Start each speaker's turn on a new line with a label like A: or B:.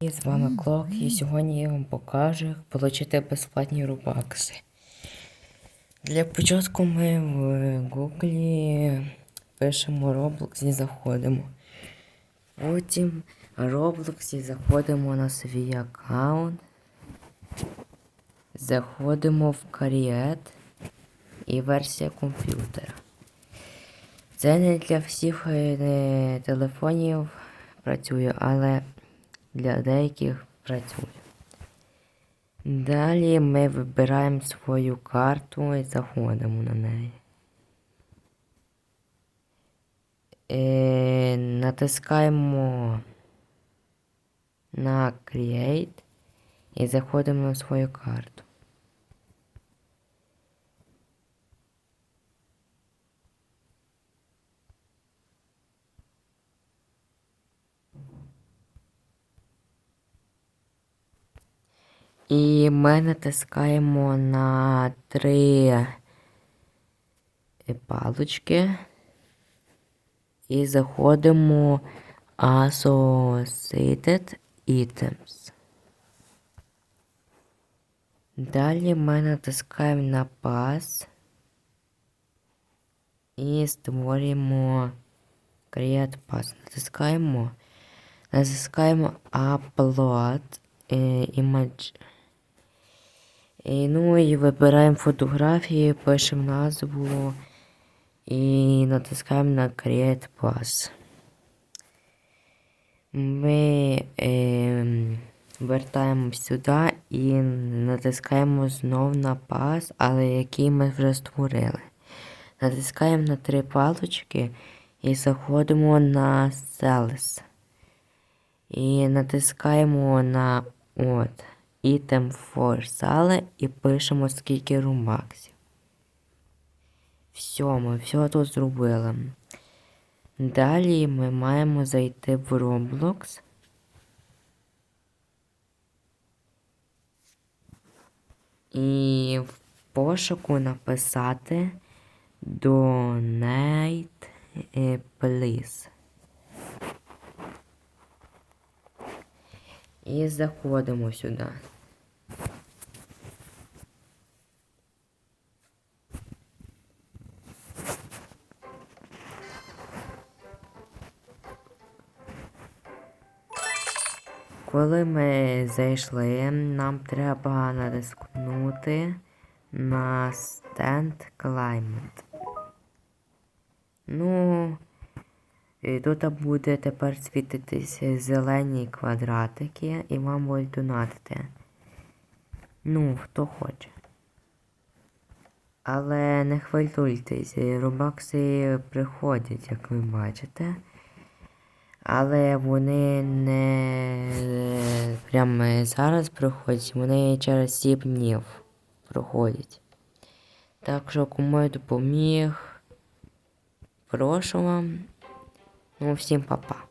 A: І з вами Клок, і сьогодні я вам покажу, як отримати безплатні рубакси. Для початку ми в Гуглі пишемо Roblox і заходимо. Потім в Roblox заходимо на свій аккаунт. Заходимо в Create і версія комп'ютера. Це не для всіх е, телефонів працює, але для деяких працює. Далі ми вибираємо свою карту і заходимо на неї. І натискаємо на Create і заходимо на свою карту. І ми натискаємо на три палочки і заходимо Associated Items. Далі ми натискаємо на пас і створюємо Create Pass. Натискаємо, натискаємо Upload е, Image. Ну і вибираємо фотографії, пишемо назву і натискаємо на Create Pass. Ми е, вертаємо сюди і натискаємо знов на пас, але який ми вже створили. Натискаємо на три палочки і заходимо на Sales. І натискаємо на от. Item for sale і пишемо скільки румаксів. Все, ми все тут зробили. Далі ми маємо зайти в Roblox. І в пошуку написати Donate е, Please. І заходимо сюди. Коли ми зайшли, нам треба натискнути на Stand Climate. Ну, і тут буде тепер світитися зелені квадратики і вам будуть донатити. Ну, хто хоче. Але не хвилюйтесь, рубакси приходять, як ви бачите. Але вони не прямо зараз приходять, вони через 7 днів проходять. Так що кому я допоміг, прошу вам. Ну, всім па-па.